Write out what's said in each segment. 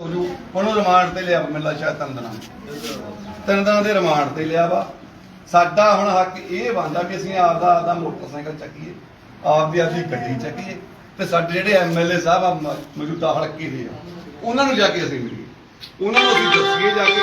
ਉਹਨੂੰ ਰਿਮਾਂਡ ਤੇ ਲਿਆ ਵਾ, ਸ਼ਾਇਦ ਤਿੰਨ ਦਿਨਾਂ ਤਿੰਨ ਦਿਨਾਂ ਦੇ ਰਿਮਾਂਡ ਤੇ ਲਿਆ ਵਾ। ਸਾਡਾ ਹੁਣ ਹੱਕ ਇਹ ਬਣਦਾ ਵੀ ਅਸੀਂ ਆਪਦਾ ਆਪਦਾ ਮੋਟਰਸਾਈਕਲ ਚੱਕੀਏ ਆਪ ਆਪਦੀ ਆਪਦੀ ਗੱਡੀ ਚੱਕੀਏ ਤੇ ਸਾਡੇ ਜਿਹੜੇ ਐਮਐਲਏ ਸਾਹਿਬ ਆ ਮ- ਮੌਜੂਦਾ ਹਲਕੇ ਦੇ ਆ ਉਹਨਾਂ ਨੂੰ ਜਾ ਕੇ ਅਸੀਂ ਮਿਲੀਏ। ਉਹਨਾਂ ਨੂੰ ਅਸੀਂ ਦੱਸੀਏ ਜਾ ਕੇ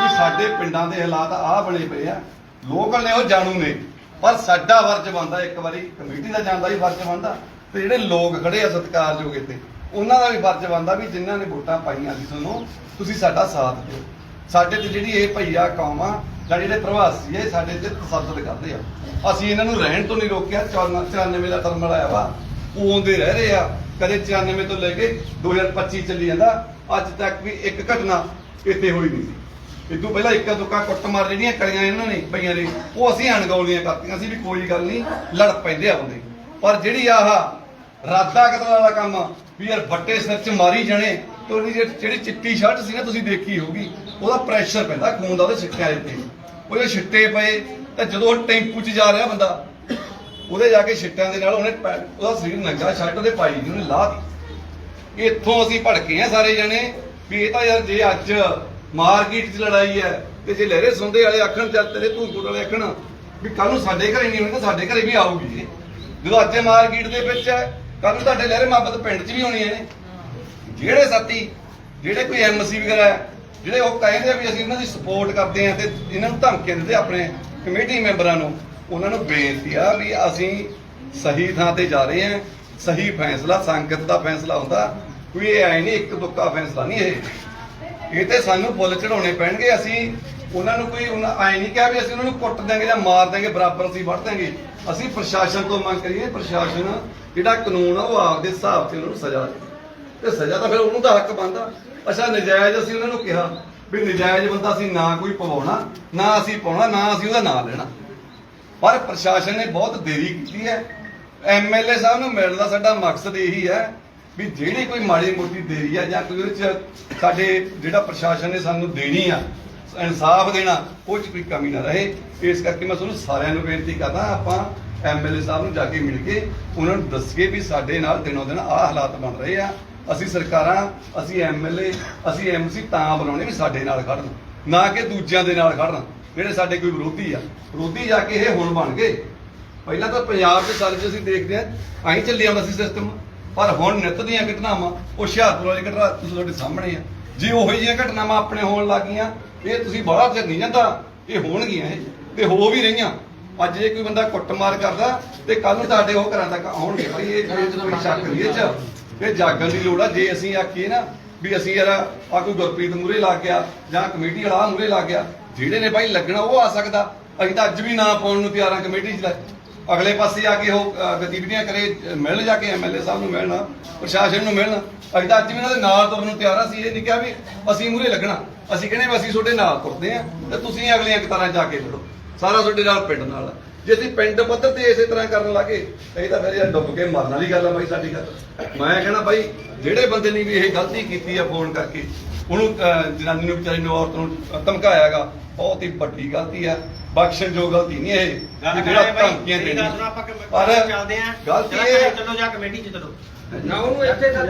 ਵੀ ਸਾਡੇ ਪਿੰਡਾਂ ਦੇ ਹਾਲਾਤ ਆਹ ਬਣੇ ਪਏ ਆ। ਲੋਕਲ ਨੇ ਉਹ ਜਾਣੂ ਨੇ। ਪਰ ਸਾਡਾ ਫਰਜ਼ ਬਣਦਾ ਇੱਕ ਵਾਰੀ ਕਮੇਟੀ ਦਾ ਜਾਂਦਾ ਹੀ ਫਰਜ਼ ਬਣਦਾ ਤੇ ਜਿਹੜੇ ਲੋਕ ਖੜੇ ਆ ਸਤਿਕਾਰਯੋਗ ਇੱਥੇ ਉਹਨਾਂ ਦਾ ਵੀ ਫਰਜ਼ ਬਣਦਾ ਵੀ ਜਿਨ੍ਹਾਂ ਨੇ ਵੋਟਾਂ ਪਾਈਆਂ ਸੀ ਤੁਹਾਨੂੰ, ਤੁਸੀਂ ਸਾਡਾ ਸਾਥ ਦਿਓ। ਸਾਡੇ ਤੇ ਜਿਹੜੀ ਇਹ ਭਈਆ ਕੌਮ ਆ, ਜਾਂ ਜਿਹੜੇ ਪ੍ਰਵਾਸੀ ਇਹ ਸਾਡੇ ਤੇ ਤਸੱਦਦ ਕਰਦੇ ਆ। ਅਸੀਂ ਇਹਨਾਂ ਨੂੰ ਰਹਿਣ ਤੋਂ ਨਹੀਂ ਰੋਕਿਆ 94 ਦਾ ਟਰਮ ਆਇਆ ਵਾ, ਉਹ ਆਉਂਦੇ ਰਹਿ ਰਹੇ ਆ। ਕਦੇ 94 ਤੋਂ ਲੈ ਕੇ 2025 ਚੱਲੀ ਜਾਂਦਾ, ਅੱਜ ਤੱਕ ਵੀ ਇੱਕ ਘਟਨਾ ਇੱਥੇ ਹੋਈ ਨਹੀਂ ਸੀ। ਇਦੋਂ ਪਹਿਲਾਂ ਇੱਕਾ ਦੁੱਕਾ ਕੁੱਟਮਾਰ ਜਿਹੜੀਆਂ ਕਰੀਆਂ ਇਹਨਾਂ ਨੇ ਪਈਆਂ ਨੇ। ਉਹ ਅਸੀਂ ਅਣਗੌਲੀਆਂ ਕਰਤੀਆਂ ਸੀ ਵੀ ਕੋਈ ਗੱਲ ਨਹੀਂ, ਲੜ ਪੈਂਦੇ ਆ ਬੰਦੇ। ਪਰ ਜਿਹੜੀ ਆਹ ਰਾਦਾ ਕਤਲ ਵਾਲਾ ਕੰਮ ਆ, ਵੀ ਯਾਰ ਵੱਟੇ ਸਿਰ ਚ ਮਾਰੀ ਜਾਣੇ ਤੇ ਉਹਦੀ ਜਿਹੜੀ ਜਿਹੜੀ ਚਿੱਟੀ ਸ਼ਰਟ ਸੀ ਨਾ ਤੁਸੀਂ ਦੇਖੀ ਹੋਊਗੀ ਉਹਦਾ ਪ੍ਰੈਸ਼ਰ ਪੈਂਦਾ ਖੂਨ ਦਾ ਉਹਦੇ ਛਿੱਟਿਆਂ ਦੇ ਉੱਤੇ ਉਹਦੇ ਛਿੱਟੇ ਪਏ ਤਾਂ ਜਦੋਂ ਉਹ ਟੈਂਪੂ 'ਚ ਜਾ ਰਿਹਾ ਬੰਦਾ ਉਹਦੇ ਜਾ ਕੇ ਛਿੱਟਿਆਂ ਦੇ ਨਾਲ ਉਹਨੇ ਪੈ- ਉਹਦਾ ਸਰੀਰ ਨੰਗਾ ਸ਼ਰਟ ਉਹਦੇ ਪਾਈ ਨਹੀਂ ਉਹਨੇ ਲਾਹ ਦਿੱਤੀ ਇੱਥੋਂ ਅਸੀਂ ਭੜਕੇ ਆ ਸਾਰੇ ਜਣੇ ਵੀ ਇਹ ਤਾਂ ਯਾਰ ਜੇ ਅੱਜ ਮਾਰਕੀਟ 'ਚ ਲੜਾਈ ਹੈ ਤੇ ਜੇ ਲਹਿਰੇ ਸੁੰਦੇ ਵਾਲੇ ਆਖਣ ਚੱਲ ਤੇਰੇ ਧੂਪੁਰ ਵਾਲੇ ਆਖਣ ਵੀ ਕੱਲ ਨੂੰ ਸਾਡੇ ਘਰੇ ਨਹੀਂ ਹੋਣੀ ਤਾਂ ਸਾਡੇ ਘਰੇ ਵੀ ਆਊਗੀ ਇਹ। ਜਦੋਂ ਅੱਜ ਮਾਰਕੀਟ ਦੇ ਵਿੱਚ ਹੈ ਕੱਲ ਨੂੰ ਤੁਹਾਡੇ ਲਹਿਰੇ ਮੁਹੱਬਤ ਪਿੰਡ 'ਚ ਵੀ ਹੋਣੀਆਂ ਨੇ ਜਿਹੜੇ ਸਾਥੀ, ਜਿਹੜੇ ਕੋਈ ਐਮਸੀ ਵਗੈਰਾ ਜਿਹੜੇ ਉਹ ਕਹਿੰਦੇ ਆ ਵੀ ਅਸੀਂ ਇਹਨਾਂ ਦੀ ਸਪੋਰਟ ਕਰਦੇ ਆ ਤੇ ਇਹਨਾਂ ਨੂੰ ਧਮਕੀਆਂ ਦਿੰਦੇ ਆਪਣੇ ਕਮੇਟੀ ਮੈਂਬਰਾਂ ਨੂੰ, ਉਹਨਾਂ ਨੂੰ ਬੇਨਤੀ ਆ ਵੀ ਅਸੀਂ ਸਹੀ ਥਾਂ ਤੇ ਜਾ ਰਹੇ ਹਾਂ, ਸਹੀ ਫੈਸਲਾ, ਸੰਗਤ ਦਾ ਫੈਸਲਾ ਹੁੰਦਾ, ਕੋਈ ਇਹ ਐ ਨਹੀਂ, ਇੱਕ ਦੁੱਕਾ ਫੈਸਲਾ ਨਹੀਂ ਇਹ। ਇਹ ਤੇ ਸਾਨੂੰ ਫੁੱਲ ਚੜਾਉਣੇ ਪੈਣਗੇ, ਅਸੀਂ ਉਹਨਾਂ ਨੂੰ ਕੋਈ, ਉਹਨਾਂ ਐ ਨਹੀਂ ਕਿਹਾ ਵੀ ਅਸੀਂ ਉਹਨਾਂ ਨੂੰ ਕੁੱਟ ਦਾਂਗੇ ਜਾਂ ਮਾਰ ਦਾਂਗੇ ਬਰਾਬਰ ਅਸੀਂ ਵੜ ਦਾਂਗੇ ਅਸੀਂ ਪ੍ਰਸ਼ਾਸਨ ਤੋਂ ਮੰਗ ਕਰੀਏ, ਪ੍ਰਸ਼ਾਸਨ ਜਿਹੜਾ ਕਾਨੂੰਨ ਆ, ਉਹ ਆਪਦੇ ਹਿਸਾਬ ਤੇ ਉਹਨਾਂ ਨੂੰ ਸਜ਼ਾ ਦੇ। ਤੇ ਸਜ਼ਾ ਤਾਂ ਫਿਰ ਉਹਨੂੰ ਦਾ ਹੱਕ ਬਣਦਾ। ਅੱਛਾ, ਨਜਾਇਜ਼ ਅਸੀਂ ਉਹਨਾਂ ਨੂੰ ਕਿਹਾ ਵੀ ਨਜਾਇਜ਼ ਬੰਦਾ ਅਸੀਂ ਨਾ ਕੋਈ ਪਵਾਉਣਾ, ਨਾ ਅਸੀਂ ਪਾਉਣਾ, ਨਾ ਅਸੀਂ ਉਹਦਾ ਨਾਂ ਲੈਣਾ। ਪਰ ਪ੍ਰਸ਼ਾਸਨ ਨੇ ਬਹੁਤ ਦੇਰੀ ਕੀਤੀ ਹੈ। ਐਮਐਲਏ ਸਾਹਿਬ ਨੂੰ ਮਿਲਣ ਦਾ ਸਾਡਾ ਮਕਸਦ ਇਹੀ ਹੈ ਵੀ ਜਿਹੜੀ ਕੋਈ ਮਾੜੀ ਮੋਟੀ ਦੇਰੀ ਆ ਜਾਂ ਕੋਈ ਉਹਦੇ ਚ ਸਾਡੇ ਜਿਹੜਾ ਪ੍ਰਸ਼ਾਸਨ ਨੇ ਸਾਨੂੰ ਦੇਣੀ ਆ ਇਨਸਾਫ ਦੇਣਾ ਉਹ ਚ ਕੋਈ ਕਮੀ ਨਾ ਰਹੇ। ਇਸ ਕਰਕੇ ਮੈਂ ਤੁਹਾਨੂੰ ਸਾਰਿਆਂ ਨੂੰ ਬੇਨਤੀ ਕਰਦਾ, ਆਪਾਂ ਐਮਐਲਏ ਸਾਹਿਬ ਨੂੰ ਜਾ ਕੇ ਮਿਲ ਕੇ ਉਹਨਾਂ ਨੂੰ ਦੱਸੀਏ ਵੀ ਸਾਡੇ ਨਾਲ ਦਿਨੋਂ ਦਿਨ ਆਹ ਹਾਲਾਤ ਬਣ ਰਹੇ ਆ। ਅਸੀਂ ਸਰਕਾਰਾਂ, ਅਸੀਂ ਐਮਐਲਏ ਅਸੀਂ ਐਮਸੀ ਤਾਂ ਬਣਾਉਣੇ ਵੀ ਸਾਡੇ ਨਾਲ ਖੜਨ ਨਾ ਕਿ ਦੂਜਿਆਂ ਦੇ ਨਾਲ ਖੜਨ ਜਿਹੜੇ ਸਾਡੇ ਕੋਈ ਵਿਰੋਧੀ ਆ। ਵਿਰੋਧੀ ਜਾ ਕੇ ਇਹ ਹੁਣ ਬਣ ਗਏ। ਪਹਿਲਾਂ ਤਾਂ ਪੰਜਾਬ ਦੇ ਸਾਰੇ ਅਸੀਂ ਦੇਖਦੇ ਆ ਆਈ ਚੱਲਿਆ ਆਉਂਦਾ ਸੀ ਸਿਸਟਮ ਪਰ ਹੁਣ ਨਿਤ ਦੀਆਂ ਘਟਨਾਵਾਂ ਉਹ ਹੁਸ਼ਿਆਰਪੁਰ ਵਾਲੀ ਘਟਨਾ ਤੁਸੀਂ ਤੁਹਾਡੇ ਸਾਹਮਣੇ ਆ। ਜੇ ਉਹੋ ਜਿਹੀਆਂ ਘਟਨਾਵਾਂ ਆਪਣੇ ਹੋਣ ਲੱਗੀਆਂ ਇਹ ਤੁਸੀਂ ਬੜਾ ਚਿਰ ਨਹੀਂ ਜਾਂਦਾ ਇਹ ਹੋਣਗੀਆਂ ਇਹ ਤੇ ਹੋ ਵੀ ਰਹੀਆਂ। ਅੱਜ ਜੇ ਕੋਈ ਬੰਦਾ ਕੁੱਟਮਾਰ ਕਰਦਾ ਤੇ ਕੱਲ ਨੂੰ ਤੁਹਾਡੇ ਉਹ ਘਰਾਂ ਤੱਕ ਆਉਣਗੇ ਭਾਈ ਇਹ ਕੋਈ ਸ਼ੱਕ ਨਹੀਂ ਇਹ ਚ। ਇਹ ਜਾਗਣ ਦੀ ਲੋੜ ਆ ਜੇ ਅਸੀਂ ਆਖੀਏ ਨਾ ਵੀ ਅਸੀਂ ਯਾਰ ਆ ਕੋਈ ਗੁਰਪ੍ਰੀਤ ਮੂਰੇ ਲੱਗ ਗਿਆ ਜਾਂ ਕਮੇਟੀ ਵਾਲਾ ਮੂਰੇ ਲੱਗ ਗਿਆ ਜਿਹੜੇ ਨੇ ਭਾਈ ਲੱਗਣਾ ਉਹ ਆ ਸਕਦਾ। ਅਸੀਂ ਤਾਂ ਅੱਜ ਵੀ ਨਾ ਪਾਉਣ ਨੂੰ ਤਿਆਰ ਆ ਕਮੇਟੀ 'ਚ ਲੈ ਅਗਲੇ ਪਾਸੇ ਆ ਕੇ ਉਹ ਅ, ਗਤੀਵਿਧੀਆਂ ਕਰੇ ਅ, ਮਿਲਣ ਜਾ ਕੇ ਐਮਐਲਏ ਸਾਹਿਬ ਨੂੰ ਮਿਲਣ ਪ੍ਰਸ਼ਾਸਨ ਨੂੰ ਮਿਲਣ। ਅਸੀਂ ਤਾਂ ਅੱਜ ਵੀ ਇਹਨਾਂ ਦੇ ਨਾਲ ਤੁਰਨ ਨੂੰ ਤਿਆਰ ਆ ਅਸੀਂ ਇਹ ਨਹੀਂ ਕਿਹਾ ਵੀ ਅਸੀਂ ਮੂਰੇ ਲੱਗਣਾ। ਅਸੀਂ ਕਹਿੰਦੇ ਵੀ ਅਸੀਂ ਤੁਹਾਡੇ ਨਾਲ ਤੁਰਦੇ ਆ ਤੇ ਤੁਸੀਂ ਅਗਲੀਆਂ ਕਤਾਰਾਂ ਜਾ ਕੇ ਲੜੋ। ਸਾਰਾ ਤੁਹਾਡੇ ਨਾਲ ਪਿੰਡ ਨਾਲ ਆ। ਜੇ ਅਸੀਂ ਪਿੰਡ ਪੱਧਰ ਤੇ ਇਸੇ ਤਰ੍ਹਾਂ ਕਰਨ ਲੱਗੇ ਇਹ ਤਾਂ ਫਿਰ ਯਾਰ ਡੁੱਬ ਕੇ ਮਰਨ ਵਾਲੀ ਗੱਲ ਆ ਬਾਈ ਸਾਡੀ ਗੱਲ। ਮੈਂ ਕਹਿਣਾ ਬਾਈ ਜਿਹੜੇ ਬੰਦੇ ਨੇ ਵੀ ਇਹ ਗਲਤੀ ਕੀਤੀ ਆ ਫੋਨ ਕਰਕੇ ਉਹਨੂੰ ਜਨਾਨੀ ਨੂੰ ਵਿਚਾਰੀ ਨੂੰ ਔਰਤ ਨੂੰ ਧਮਕਾਇਆਗਾ ਬਹੁਤ ਹੀ ਵੱਡੀ ਗਲਤੀ ਆ ਬਖਸ਼ਣ ਜੋ ਗਲਤੀ ਨਹੀਂ ਇਹ ਜਿਹੜਾ ਧਮਕੀਆਂ ਕਮੇ- ਪਰ ਚੱਲਦੇ ਆਂ। ਗਲਤੀ ਇਹ ਚਲੋ ਜਾਂ ਕਮੇਟੀ ਚ ਚਲੋ ਨਾ ਉਹਨੂੰ ਇੱਥੇ ਨਾ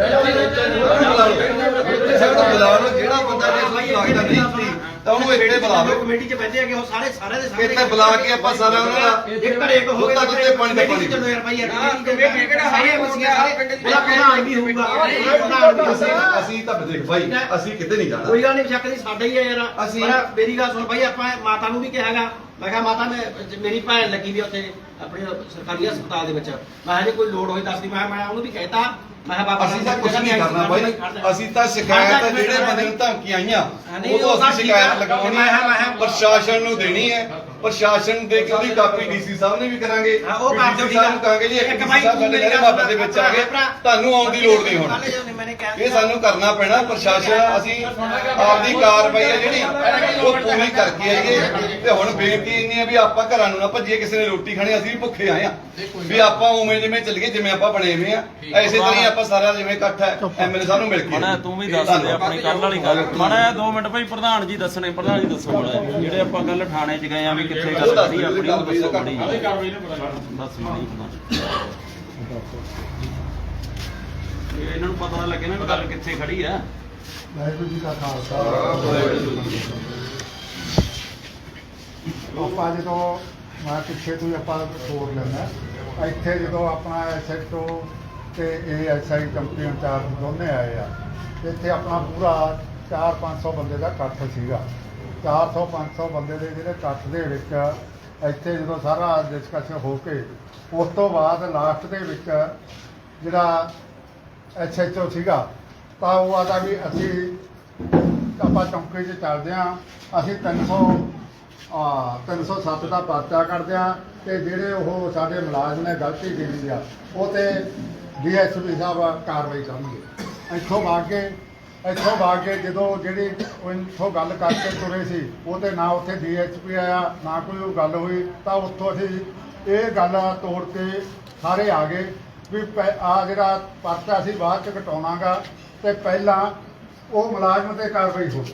ਬੁਲਾ ਲਓ ਜਿਹੜਾ ਬੰਦਾ ਜੇ ਤੁਹਾਨੂੰ ਲੱਗਦਾ ਨਹੀਂ ਸੀ ਤਾਂ ਉਹਨੂੰ ਇੱਥੇ ਬੁਲਾ ਲਓ। ਕਮੇਟੀ ਚ ਬੈਠੇ ਹੈਗੇ ਉਹ ਸਾਰੇ ਸਾਰੇ ਦੇ ਸਾਰੇ ਇੱਥੇ ਬੁਲਾ ਕੇ ਆਪਾਂ ਸਾਰਾ ਉਹਨਾਂ ਦਾ ਇੱਕ ਘਰੇ ਇੱਕ ਹੋ ਦੁੱਧਾ ਦੁੱਧੇ ਪਾਣੀ ਦਾ ਪਾਣੀ ਚਲੋ ਯਾਰ ਭਾਈ ਯਾਰ ਕਮੇਟੀ ਕਿਹੜਾ ਸਾਰੇ ਮਸੀਆਂ ਸਾਰੇ ਪਿੰਡ ਉਹਦਾ ਪ੍ਰਧਾਨ ਵੀ ਹੋਊਗਾ। ਅਸੀਂ ਹੋਊਗਾ ਅਸੀਂ ਤਾਂ ਦੇਖ ਭਾਈ ਅਸੀਂ ਕਿਤੇ ਨਹੀਂ ਜਾਣਾ। ਕੋਈ ਗੱਲ ਨਹੀਂ ਸ਼ੱਕ ਨਹੀਂ ਸਾਡਾ ਹੀ ਹੈ ਯਾਰ। ਅਸੀਂ- ਪਰ ਮੇਰੀ ਗੱਲ ਸੁਣ ਭਾਈ ਆਪਾਂ ਮਾਤਾ ਨੂੰ ਵੀ ਕਿਹਾਗਾ। ਮੈਂ ਕਿਹਾ ਮਾਤਾ ਮੈਂ ਮੇਰੀ ਭੈਣ ਲੱਗੀ ਵੀ ਉੱਥੇ। ਆਪਣੇ ਸਰਕਾਰੀ ਹਸਪਤਾਲ ਦੇ ਵਿੱਚ। ਮੈਂ ਜੇ ਕੋਈ ਲੋੜ ਹੋਈ ਦੱਸਦੀ ਮੈਂ ਮੈਂ ਉਹਨੂੰ ਵੀ ਕਹਿਤਾ। ਮੈਂ ਕਿਹਾ ਬਾਬਾ ਅਸੀਂ ਤਾਂ ਕੁਝ ਨਹੀਂ ਕਰਨਾ ਬਾਈ। ਅਸੀਂ ਤਾਂ ਸ਼ਿਕਾਇਤ ਜਿਹੜੇ ਬੰਦੇ ਨੂੰ ਧਮਕੀਆਂ ਆਈਆਂ ਉਹ ਤਾਂ ਅਸੀਂ। ਸ਼ਿਕਾਇਤ ਲਗਾਉਣੀ ਹੈ ਪ੍ਰਸ਼ਾਸਨ ਨੂੰ ਦੇਣੀ ਹੈ। ਪ੍ਰਸ਼ਾਸਨ ਦੇ ਕੇ ਉਹਦੀ ਕਾਪੀ ਡੀਸੀ ਸਾਹਿਬ ਨੇ ਵੀ ਕਰਾਂਗੇ। ਹਾਂ, ਉਹ ਕਰ ਦਿਓ ਡੀਸੀ ਸਾਹਿਬ ਨੂੰ ਕਹਾਂਗੇ ਜੀ ਇੱਕ ਇੱਕ ਡੀਸੀ ਬਾਈ ਸਾਹਿਬ ਸਾਡੇ ਲਹਿਰੇ ਬਾਬਾ ਦੇ ਵਿੱਚ ਆ ਗਏ ਤੁਹਾਨੂੰ ਆਉਣ ਦੀ ਲੋੜ ਨਹੀਂ ਹੁਣ। ਇਹ ਸਾਨੂੰ ਕਰਨਾ ਪੈਣਾ ਪ੍ਰਸ਼ਾਸਨ ਅਸੀਂ ਆਪਦੀ ਕਾਰਵਾਈ ਹੈ ਜਿਹੜੀ ਉਹ ਪੂਰੀ ਕਰਕੇ ਆਈਏ ਤੇ ਹੁਣ ਬੇਨਤੀ ਇੰਨੀ ਹੈ ਵੀ ਆਪਾਂ ਘਰਾਂ ਨੂੰ ਨਾ ਭੱਜੀਏ ਕਿਸੇ ਨੇ ਰੋਟੀ ਖਾਣੀ ਅਸੀਂ ਵੀ ਭੁੱਖੇ ਆਏ ਆ ਵੀ ਆਪਾਂ ਉਵੇਂ ਜਿਵੇਂ ਚੱਲੀਏ ਜਿਵੇਂ ਆਪਾਂ ਬਣੇ ਹੋਏ ਆ ਐਸੇ ਤਰ੍ਹਾਂ ਹੀ ਆਪਾਂ ਸਾਰਾ ਜਿਵੇਂ ਇਕੱਠ ਹੈ ਐਮਐਲਏ ਸਾਹਿਬ ਨੂੰ ਮਿਲ ਕੇ। ਮਣਾ ਤੂੰ ਵੀ ਦੱਸ ਦੇ ਆਪਣੀ ਕੱਲ ਵਾਲੀ ਗੱਲ। ਮਣਾ 2 ਮਿੰਟ ਭਾਈ ਪ੍ਰਧਾਨ ਜੀ ਦੱਸਣੇ ਪ੍ਰਧਾਨ ਜੀ ਦੱਸੋ ਮੜਾ ਜਿਹੜੇ ਆਪਾਂ ਕੱਲ ਥਾਣੇ 'ਚ ਗਏ ਆ ਵੀ ਕਿੱਥੇ ਗੱਲ ਕਰੀ ਆਪਣੀ ਉਹ ਦੱਸੋ ਮੜੀ ਦੱਸ ਮੜੀ ਇਹ ਇਹਨਾਂ ਨੂੰ ਪਤਾ ਨਾ ਲੱਗੇ ਨਾ ਵੀ ਗੱਲ ਕਿੱਥੇ ਖੜੀ ਆ। ਵਾਹਿਗੁਰੂ ਜੀ ਕਾ ਖਾਲਸਾ। ਆਪਾਂ ਜਦੋਂ ਮੈਂ ਪਿੱਛੇ ਤੋਂ ਆਪਾਂ ਤੋੜ ਲੈਂਦਾ। ਇੱਥੇ ਜਦੋਂ ਆਪਣਾ ਐਸਐਚਓ ਤੇ ਇਹ ਐਸਆਈ ਕੰਪਨੀ ਇੰਚਾਰਜ ਦੋਨੇ ਆਏ ਆ ਇੱਥੇ ਆਪਣਾ ਪੂਰਾ 4-500 ਬੰਦੇ ਦਾ ਇਕੱਠ ਸੀਗਾ। 400-500 ਬੰਦੇ ਦੇ ਜਿਹੜੇ ਇਕੱਠ ਦੇ ਵਿੱਚ ਇੱਥੇ ਜਦੋਂ ਸਾਰਾ ਡਿਸਕਸ਼ਨ ਹੋ ਕੇ, ਉਸ ਤੋਂ ਬਾਅਦ ਲਾਸਟ ਦੇ ਵਿੱਚ ਜਿਹੜਾ ਐਸਐਚਓ ਸੀਗਾ, ਤਾਂ ਉਹ ਆਦਾ ਵੀ ਅਸੀਂ ਆਪਾਂ ਚੌਂਕੀ 'ਚ ਚੱਲਦੇ ਆ, ਅਸੀਂ 300 ਆ 307 ਦਾ ਪਰਚਾ ਕੱਢਦੇ ਆ ਤੇ ਜਿਹੜੇ ਉਹ ਸਾਡੇ ਮੁਲਾਜ਼ਮ ਨੇ ਗਲਤੀ ਕੀਤੀ ਆ, ਉਹ ਤੇ ਡੀਐਸਪੀ ਸਾਹਿਬ ਕਾਰਵਾਈ ਕਰਨਗੇ। ਇੱਥੋਂ ਆ ਕੇ ਇੱਥੋਂ ਭਾਗ ਕੇ ਜਦੋਂ ਜਿਹੜੀ ਉਹ ਇੱਥੋਂ ਗੱਲ ਕਰਕੇ ਤੁਰੇ ਸੀ ਉਹ ਤੇ ਨਾ ਉੱਥੇ ਡੀਐਸਪੀ ਆਇਆ, ਨਾ ਕੋਈ ਉਹ ਗੱਲ ਹੋਈ, ਤਾਂ ਉੱਥੋਂ ਅਸੀਂ ਇਹ ਗੱਲ ਤੋੜ ਕੇ ਸਾਰੇ ਆ ਗਏ ਵੀ ਆ ਜਿਹੜਾ ਪਰਚਾ ਅਸੀਂ ਬਾਅਦ ਚ ਘਟਾਉਣਾਗਾ ਤੇ ਪਹਿਲਾਂ ਉਹ ਮੁਲਾਜ਼ਮ ਤੇ ਕਾਰਵਾਈ ਹੋ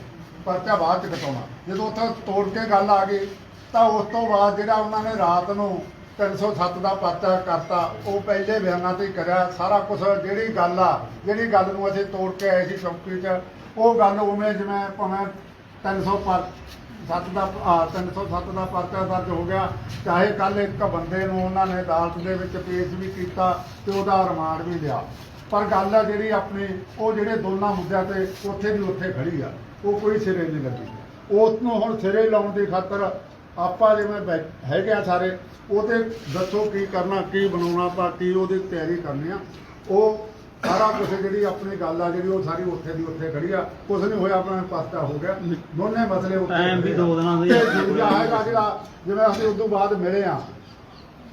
ਪਰਚਾ ਬਾਅਦ ਚ ਘਟਾਉਣਾ ਜਦੋਂ ਉੱਥੇ ਤੋੜ ਕੇ ਗੱਲ ਆ ਗਈ, ਤਾਂ ਉਸ ਤੋਂ ਬਾਅਦ ਜਿਹੜਾ ਉਹਨਾਂ ਨੇ ਰਾਤ ਨੂੰ 307 ਦਾ ਪਰਚਾ ਕਰਤਾ। ਉਹ ਪਹਿਲੇ ਬਿਆਨਾਂ ਤੇ ਹੀ ਕਰਿਆ, ਸਾਰਾ ਕੁਝ ਜਿਹੜੀ ਗੱਲ ਆ, ਜਿਹੜੀ ਗੱਲ ਨੂੰ ਅਸੀਂ ਤੋੜ ਕੇ ਆਏ ਸੀ ਚੌਕੀ 'ਚ, ਉਹ ਗੱਲ ਉਵੇਂ ਜਿਵੇਂ ਭਾਵੇਂ 300 ਪਰ ਸੱਤ ਦਾ, ਆ 307 ਦਾ ਪਰਚਾ ਦਰਜ ਹੋ ਗਿਆ, ਚਾਹੇ ਕੱਲ ਇੱਕ ਬੰਦੇ ਨੂੰ ਉਹਨਾਂ ਨੇ ਅਦਾਲਤ ਦੇ ਵਿੱਚ ਪੇਸ਼ ਵੀ ਕੀਤਾ ਤੇ ਉਹਦਾ ਰਿਮਾਂਡ ਵੀ ਲਿਆ। ਪਰ ਗੱਲ ਆ ਜਿਹੜੀ ਆਪਣੀ, ਉਹ ਜਿਹੜੇ ਦੋਨਾਂ ਮੁੱਦਿਆਂ ਤੇ ਉੱਥੇ ਦੀ ਉੱਥੇ ਖੜੀ ਆ, ਉਹ ਕੋਈ ਸਿਰੇ ਨਹੀਂ ਲੱਗੀ। ਉਸ ਨੂੰ ਹੁਣ ਸਿਰੇ ਲਾਉਣ ਦੀ ਖਾਤਰ ਆਪਾਂ ਜਿਵੇਂ ਬੈ- ਹੈਗੇ ਆ ਸਾਰੇ ਉਹ ਤੇ ਦੱਸੋ ਕੀ ਕਰਨਾ ਕੀ ਬਣਾਉਣਾ ਆਪਾਂ ਕੀ ਉਹਦੀ ਤਿਆਰੀ ਕਰਨੀ ਆ। ਉਹ ਸਾਰਾ ਕੁਝ ਜਿਹੜੀ ਆਪਣੀ ਗੱਲ ਆ ਜਿਹੜੀ ਉਹ ਸਾਰੀ ਉੱਥੇ ਦੀ ਉੱਥੇ ਖੜੀ ਆ। ਕੁਝ ਨਹੀਂ ਹੋਇਆ ਆਪਣਾ ਪਾਸਤਾ ਹੋ ਗਿਆ। ਦੋਨੇ ਮਸਲੇ ਉੱਥੇ Time ਵੀ ਖੜੇ ਆ। ਦੋ ਦਿਨਾਂ ਦਾ ਹੀ ਤੇ ਦੂਜਾ ਹੈਗਾ ਜਿਹੜਾ ਜਿਵੇਂ ਅਸੀਂ ਉਸ ਤੋਂ ਬਾਅਦ ਮਿਲੇ ਆ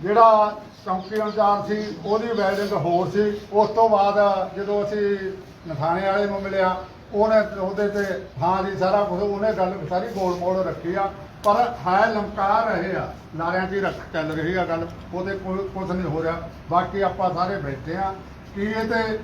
ਜਿਹੜਾ ਚੌਂਕੀ ਇੰਚਾਰਜ ਸੀ ਉਹਦੀ ਵੈਲਿਡਿੰਗ ਹੋਰ ਸੀ। ਉਸ ਤੋਂ ਬਾਅਦ ਜਦੋਂ ਅਸੀਂ ਨਥਾਣੇ ਵਾਲੇ ਨੂੰ ਮਿਲਿਆ ਉਹਨੇ ਉਹਦੇ ਤੇ ਹਾਂ ਜੀ ਸਾਰਾ ਕੁਝ ਉਹਨੇ ਗੱਲ ਸਾਰੀ ਗੋਲ ਮੋੜ ਰੱਖੀ ਆ। ਪਰ ਹੈ ਲਮਕਾ ਰਹੇ ਆ ਲਾਰਿਆਂ ਦੀ ਰੱਖ ਚੱਲ ਰਹੀ ਆ ਗੱਲ, ਉਹਦੇ ਕੋਈ ਕੁਝ ਨਹੀਂ ਹੋ ਰਿਹਾ। ਬਾਕੀ ਆਪਾਂ ਸਾਰੇ ਬੈਠੇ ਆ। ਕੀ ਇਹ ਤੇ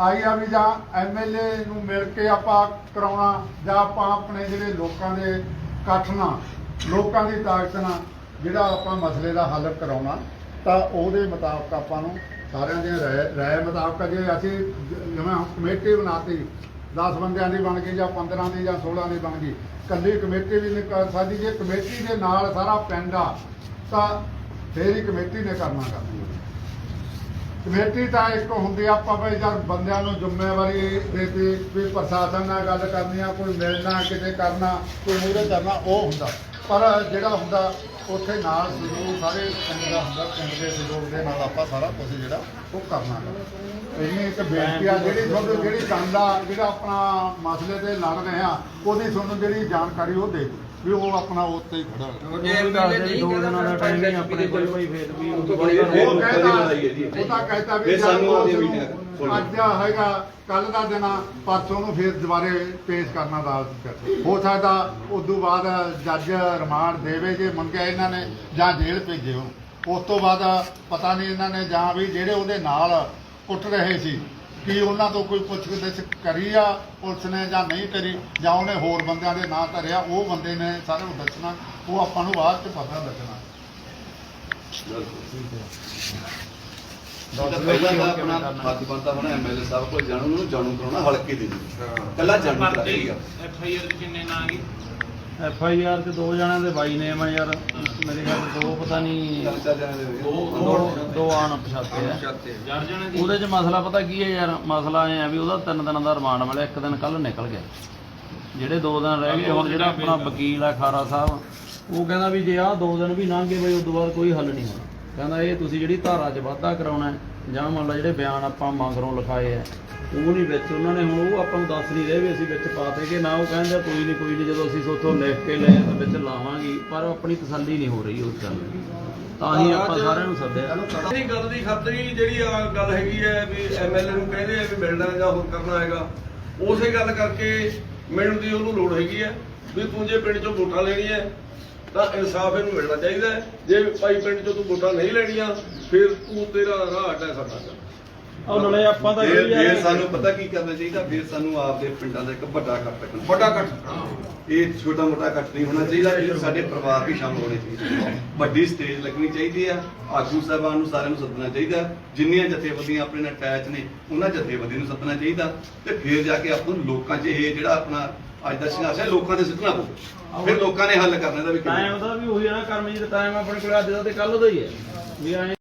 ਆਈ ਆ ਵੀ ਜਾਂ ਐਮਐਲਏ ਨੂੰ ਮਿਲ ਕੇ ਆਪਾਂ ਕਰਾਉਣਾ, ਜਾਂ ਆਪਾਂ ਆਪਣੇ ਜਿਹੜੇ ਲੋਕਾਂ ਦੇ ਇਕੱਠ ਨਾਲ, ਲੋਕਾਂ ਦੀ ਤਾਕਤ ਨਾਲ ਜਿਹੜਾ ਆਪਾਂ ਮਸਲੇ ਦਾ ਹੱਲ ਕਰਾਉਣਾ, ਤਾਂ ਉਹਦੇ ਮੁਤਾਬਕ ਆਪਾਂ ਨੂੰ ਸਾਰਿਆਂ ਦੇ ਰਾਏ ਰਾਏ ਮੁਤਾਬਕ ਜੇ ਅਸੀਂ ਜ- ਜਿਵੇਂ ਕਮੇਟੀ ਬਣਾਤੀ 10 ਬੰਦਿਆਂ ਦੀ ਬਣ ਗਈ ਜਾਂ 15 ਦੀ ਜਾਂ 16 ਦੀ ਬਣ ਗਈ। ਕੱਲੀ ਕਮੇਟੀ ਵੀ ਨਹੀਂ ਕਰ ਸਕਦੀ। ਜੇ ਕਮੇਟੀ ਦੇ ਨਾਲ ਸਾਰਾ ਪਿੰਡ ਆ, ਤਾਂ ਫੇਰ ਹੀ ਕਮੇਟੀ ਨੇ ਕਰਨਾ ਕਰਨਾ ਕਮੇਟੀ ਤਾਂ ਇੱਕ ਹੁੰਦੀ ਆ, ਆਪਾਂ ਵੀ ਜਦ ਬੰਦਿਆਂ ਨੂੰ ਜ਼ਿੰਮੇਵਾਰੀ ਦੇਤੀ ਵੀ ਪ੍ਰਸ਼ਾਸਨ ਨਾਲ ਗੱਲ ਕਰਨੀ ਆ, ਕੋਈ ਮਿਲਣਾ, ਕਿਤੇ ਕਰਨਾ, ਕੋਈ ਮੂਹਰੇ ਕਰਨਾ ਉਹ ਹੁੰਦਾ। ਪਰ ਜਿਹੜਾ ਹੁੰਦਾ ਉੱਥੇ ਨਾਲ ਸਹਿਯੋਗ ਸਾਰੇ ਪਿੰਡ ਦਾ ਹੁੰਦਾ, ਪਿੰਡ ਦੇ ਸਹਿਯੋਗ ਦੇ ਨਾਲ ਆਪਾਂ ਸਾਰਾ ਕੁਝ ਜਿਹੜਾ ਉਹ ਕਰਨਾ ਹੈ ਇੰਨੀ ਇੱਕ ਬੇਨਤੀ ਆ, ਜਿਹੜੀ ਤੁਹਾਨੂੰ ਜਿਹੜੀ ਗੱਲ ਆ, ਜਿਹੜਾ ਆਪਣਾ ਮਸਲੇ ਤੇ ਲੜ ਰਹੇ ਆ, ਉਹਦੀ ਤੁਹਾਨੂੰ ਜਿਹੜੀ ਜਾਣਕਾਰੀ ਉਹ ਦੇ ਦਿਓ। ਵੀ ਉਹ ਆਪਣਾ ਉੱਤੇ ਹੀ ਖੜਾ ਹੈ ਉਹ ਵੀ ਦੱਸ ਦੇ ਵੀ ਦੋ ਦਿਨਾਂ ਦਾ ਟਾਈਮ ਨਹੀਂ ਆਪਣੇ ਕੋਲ ਭਾਈ ਫੇਰ ਵੀ ਉਹ ਤੋਂ ਇਹ ਉਹ ਦੀ ਕਹਿੰਦਾ ਜੀ। ਉਹ ਤਾਂ ਕਹਿੰਦਾ ਵੀ ਇਹ ਸਾਨੂੰ ਆਉਂਦੀ ਉਸਨੂੰ ਮੀਟਿੰਗ। ਅੱਜ ਹੈਗਾ ਕੱਲ ਦਾ ਦਿਨ ਆ, ਪਰਸੋਂ ਨੂੰ ਫਿਰ ਦੁਬਾਰੇ ਪੇਸ਼ ਕਰਨਾ ਅਦਾਲਤ 'ਚ ਹੋ ਸਕਦਾ ਉਦੋਂ ਬਾਅਦ ਜੱਜ ਰਿਮਾਂਡ ਦੇਵੇ ਜੇ ਮੰਗਿਆ ਇਹਨਾਂ ਨੇ ਜਾਂ ਜੇਲ੍ਹ ਭੇਜੇ ਉਹ ਉਸ ਤੋਂ ਬਾਅਦ ਪਤਾ ਨਹੀਂ ਇਹਨਾਂ ਨੇ ਜਾਂ ਵੀ ਜਿਹੜੇ ਉਹਦੇ ਨਾਲ ਉੱਠ ਰਹੇ ਸੀ ਕੀ ਉਹਨਾਂ ਤੋਂ ਕੋਈ ਪੁੱਛਗਿੱਛ ਕਰੀ ਆ ਪੁਲਿਸ ਨੇ ਜਾਂ ਨਹੀਂ ਕਰੀ ਜਾਂ ਉਹਨੇ ਹੋਰ ਬੰਦਿਆਂ ਦੇ ਨਾਂ ਧਰਿਆ ਉਹ ਬੰਦੇ ਨੇ ਸਾਰੇ ਨੂੰ ਦੱਸਣਾ ਉਹ ਆਪਾਂ ਨੂੰ ਬਾਅਦ 'ਚ ਪਤਾ ਲੱਗਣਾ। ਤਾਂ ਪਹਿਲਾਂ ਤਾਂ ਆਪਣਾ ਫਰਜ਼ ਬਣਦਾ ਹੁਣ ਐਮਐਲਏ ਸਾਹਿਬ ਕੋਲ ਜਾਣੂ ਉਹਨੂੰ ਜਾਣੂ ਕਰਾਉਣਾ ਹਲਕੇ ਦੇ ਵਿੱਚ। ਕੱਲਾ ਜਾਣੂ ਕਰਾਏਗਾ ਐਫ ਆਈ ਆਰ ਕਿੰਨੇ ਨਾਂ ਗਏ? ਐਫ ਆਈ ਆਰ ਚ ਦੋ ਜਣਿਆਂ ਦੇ ਬਾਈ ਨੇਮ ਆ ਯਾਰ ਮੇਰੇ ਖਿਆਲ ਚ ਦੋ ਪਤਾ ਨਹੀਂ ਦੋ ਦੋ ਆਣ ਪਛਾਤੇ ਆ। ਉਹਦੇ ਚ ਮਸਲਾ ਪਤਾ ਕੀ ਹੈ ਯਾਰ ਮਸਲਾ ਇਹ ਆ ਵੀ ਉਹਦਾ ਤਿੰਨ ਦਿਨਾਂ ਦਾ ਰਿਮਾਂਡ ਮਿਲਿਆ ਇੱਕ ਦਿਨ ਕੱਲ ਨਿਕਲ ਗਿਆ। ਜਿਹੜੇ ਦੋ ਦਿਨ ਰਹਿ ਗਏ ਹੁਣ ਜਿਹੜਾ ਆਪਣਾ ਵਕੀਲ ਆ ਖਾਰਾ ਸਾਹਿਬ ਉਹ ਕਹਿੰਦਾ ਵੀ ਜੇ ਆਹ ਦੋ ਦਿਨ ਵੀ ਲੰਘ ਗਏ ਬਈ ਉਸ ਤੋਂ ਬਾਅਦ ਕੋਈ ਹੱਲ ਨਹੀਂ ਹੋਣਾ। ਕਹਿੰਦਾ ਇਹ ਤੁਸੀਂ ਜਿਹੜੀ ਧਾਰਾ 'ਚ ਵਾਧਾ ਕਰਾਉਣਾ ਹੈ, ਜਾਂ ਮੰਨ ਲਓ ਜਿਹੜੇ ਬਿਆਨ ਆਪਾਂ ਮੰਗਰੋਂ ਲਿਖਾਏ ਆ ਉਹ ਨਹੀਂ ਵਿੱਚ ਉਹਨਾਂ ਨੇ ਹੁਣ ਉਹ ਆਪਾਂ ਨੂੰ ਦੱਸ ਨਹੀਂ ਰਹੇ ਵੀ ਅਸੀਂ ਵਿੱਚ ਪਾਤੇ ਕਿ ਨਾ ਉਹ ਕਹਿੰਦੇ ਕੋਈ ਨਹੀਂ ਕੋਈ ਨਹੀਂ ਜਦੋਂ ਅਸੀਂ ਸੋਥੋਂ ਲਿਖ ਕੇ ਲਏ ਤਾਂ ਵਿੱਚ ਲਾਵਾਂਗੇ ਪਰ ਆਪਣੀ ਤਸੱਲੀ ਨਹੀਂ ਹੋ ਰਹੀ ਉਸ ਗੱਲ ਤਾਂ ਹੀ ਆਪਾਂ ਸਾਰਿਆਂ ਨੂੰ ਸੱਦਿਆ। ਇਹ ਗੱਲ ਦੀ ਖਾਤਰ ਜਿਹੜੀ ਆ ਗੱਲ ਹੈਗੀ ਹੈ ਵੀ ਐਮਐਲਏ ਨੂੰ ਕਹਿੰਦੇ ਆ ਵੀ ਮਿਲਣਾ ਜਾਂ ਹੋਰ ਕਰਨਾ ਹੈਗਾ ਉਸੇ ਗੱਲ ਕਰਕੇ ਮਿਲਣ ਦੀ ਉਹਨੂੰ ਲੋੜ ਹੈਗੀ ਹੈ ਵੀ ਤੂੰ ਜੇ ਪਿੰਡ ਚੋਂ ਵੋਟਾਂ ਲੈਣੀਆਂ ਹੈ, ਤਾਂ ਇਨਸਾਫ ਇਹਨੂੰ ਮਿਲਣਾ ਚਾਹੀਦਾ ਹੈ। ਜੇ ਭਾਈ ਪਿੰਡ ਚੋਂ ਤੂੰ ਵੋਟਾਂ ਨਹੀਂ ਲੈਣੀਆਂ ਫਿਰ ਤੂੰ ਤੇਰਾ ਰਾਹ ਅੱਡਾ ਸਾਡਾ ਉਹ ਨਾਲੇ ਆਪਾਂ ਤਾਂ ਫਿਰ ਫਿਰ ਸਾਨੂੰ ਪਤਾ ਕੀ ਕਰਨਾ ਚਾਹੀਦਾ ਫਿਰ ਸਾਨੂੰ ਆਪਦੇ ਪਿੰਡਾਂ ਦਾ ਇੱਕ ਵੱਡਾ ਇਕੱਠ ਰੱਖਣਾ ਵੱਡਾ ਕੱਟ ਇਹ ਛੋਟਾ ਮੋਟਾ ਇਕੱਠ ਨਹੀਂ ਹੋਣਾ ਚਾਹੀਦਾ ਇਹ ਸਾਡੇ ਪਰਿਵਾਰ ਵੀ ਸ਼ਾਮਲ ਹੋਣੇ ਚਾਹੀਦੇ ਵੱਡੀ ਸਟੇਜ ਲੱਗਣੀ ਚਾਹੀਦੀ ਆ। ਆਗੂ ਸਾਹਿਬਾਨ ਨੂੰ ਸਾਰਿਆਂ ਨੂੰ ਸੱਦਣਾ ਚਾਹੀਦਾ। ਜਿੰਨੀਆਂ ਜਥੇਬੰਦੀਆਂ ਆਪਣੇ ਨਾਲ ਅਟੈਚ ਨੇ ਉਹਨਾਂ ਜਥੇਬੰਦੀ ਨੂੰ ਸੱਦਣਾ ਚਾਹੀਦਾ। ਤੇ ਫਿਰ ਜਾ ਕੇ ਆਪਾਂ ਨੂੰ ਲੋਕਾਂ 'ਚ ਇਹ ਜਿਹੜਾ ਆਪਣਾ ਅੱਜ ਦਾ ਸੰਘਰਸ਼ ਹੈ ਲੋਕਾਂ ਦੇ ਸਿੱਟਣਾ ਪਊ। ਫਿਰ ਲੋਕਾਂ ਨੇ ਹੱਲ ਕਰਨਾ ਇਹਦਾ ਵੀ ਕਿਵੇਂ ਟਾਈਮ ਦਾ ਵੀ ਉਹੀ ਆ ਨਾ ਕਰਮਜੀਤ ਟਾਈਮ ਆਪਣੇ ਕੋਲ ਅੱਜ ਦਾ ਤੇ ਕੱਲ ਦਾ ਹੀ ਹੈ। ਵੀ ਐਂ